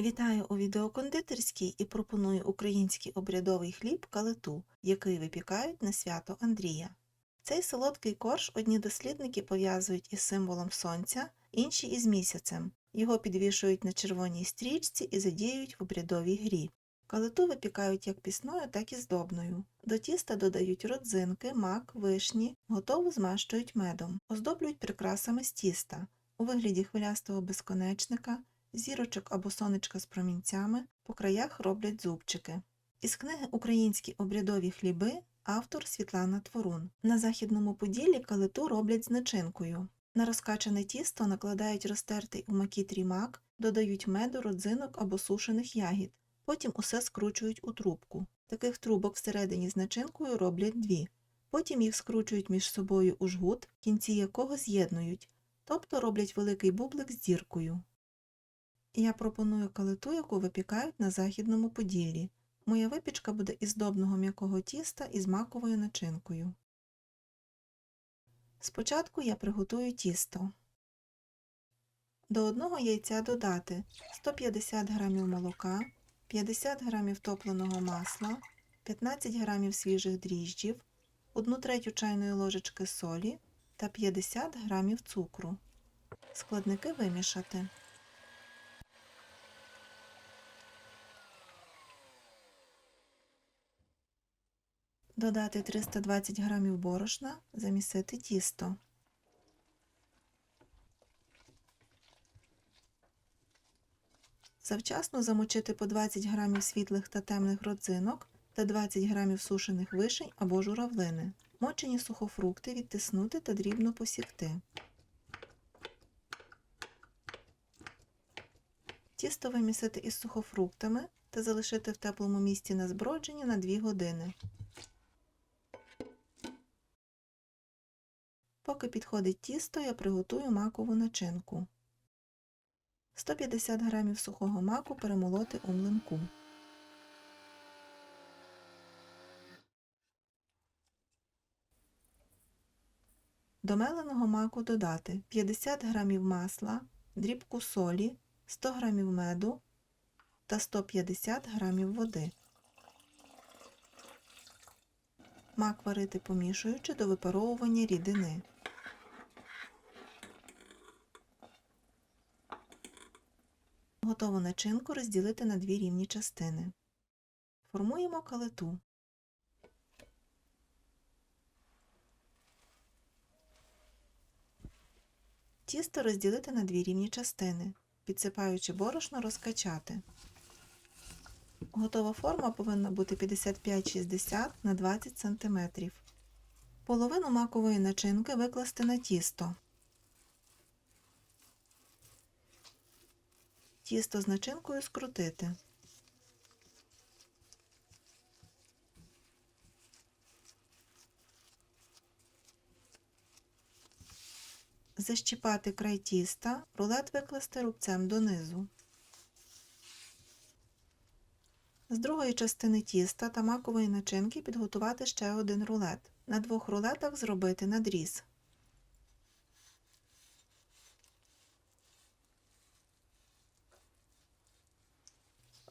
Вітаю у відеокондитерській і пропоную український обрядовий хліб калиту, який випікають на свято Андрія. Цей солодкий корж одні дослідники пов'язують із символом сонця, інші із місяцем. Його підвішують на червоній стрічці і задіюють в обрядовій грі. Калиту випікають як пісною, так і здобною. До тіста додають родзинки, мак, вишні, готову змащують медом, оздоблюють прикрасами з тіста у вигляді хвилястого безконечника, зірочок або сонечка з промінцями, по краях роблять зубчики. Із книги Українські обрядові хліби автор Світлана Творун. На західному поділлі калиту роблять з начинкою. На розкачане тісто накладають розтертий у макітрі мак, додають меду, родзинок або сушених ягід. Потім усе скручують у трубку. Таких трубок всередині з начинкою роблять дві. Потім їх скручують між собою у жгут, кінці якого з'єднують, тобто роблять великий бублик з діркою. Я пропоную калиту, яку випікають на західному поділлі. Моя випічка буде із добного м'якого тіста із маковою начинкою. Спочатку я приготую тісто. До одного яйця додати 150 г молока, 50 г топленого масла, 15 г свіжих дріжджів, 1 третю чайної ложечки солі та 50 г цукру. Складники вимішати. Додати 320 г борошна, замісити тісто. Завчасно замочити по 20 г світлих та темних родзинок та 20 г сушених вишень або журавлини. Мочені сухофрукти відтиснути та дрібно посікти. Тісто вимісити із сухофруктами та залишити в теплому місці на збродженні на 2 години. Поки підходить тісто, я приготую макову начинку. 150 г сухого маку перемолоти у млинку. До меленого маку додати 50 г масла, дрібку солі, 100 г меду та 150 г води. Мак варити помішуючи до випаровування рідини. Готову начинку розділити на дві рівні частини. Формуємо калиту. Тісто розділити на дві рівні частини, підсипаючи борошно розкачати. Готова форма повинна бути 55-60 на 20 см. Половину макової начинки викласти на тісто. Тісто з начинкою скрутити. Защіпати край тіста, рулет викласти рубцем донизу. З другої частини тіста та макової начинки підготувати ще один рулет. На двох рулетах зробити надріз.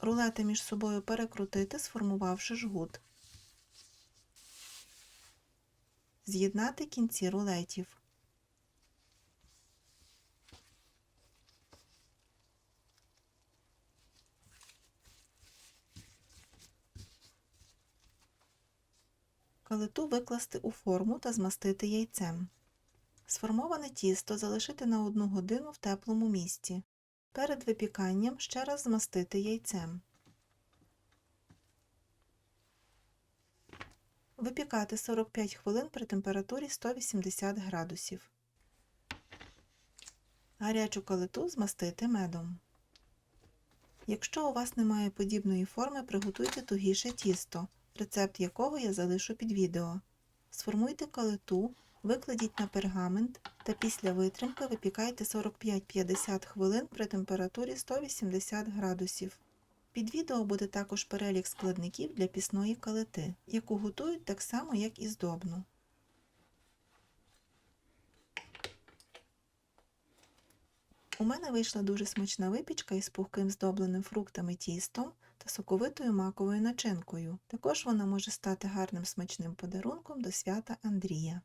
Рулети між собою перекрутити, сформувавши жгут. З'єднати кінці рулетів. Калиту викласти у форму та змастити яйцем. Сформоване тісто залишити на 1 годину в теплому місці. Перед випіканням ще раз змастити яйцем. Випікати 45 хвилин при температурі 180 градусів. Гарячу калиту змастити медом. Якщо у вас немає подібної форми, приготуйте тугіше тісто, рецепт якого я залишу під відео. Сформуйте калиту, викладіть на пергамент та після витримки випікайте 45-50 хвилин при температурі 180 градусів. Під відео буде також перелік складників для пісної калити, яку готують так само, як і здобну. У мене вийшла дуже смачна випічка із пухким здобленим фруктами тістом та соковитою маковою начинкою. Також вона може стати гарним смачним подарунком до свята Андрія.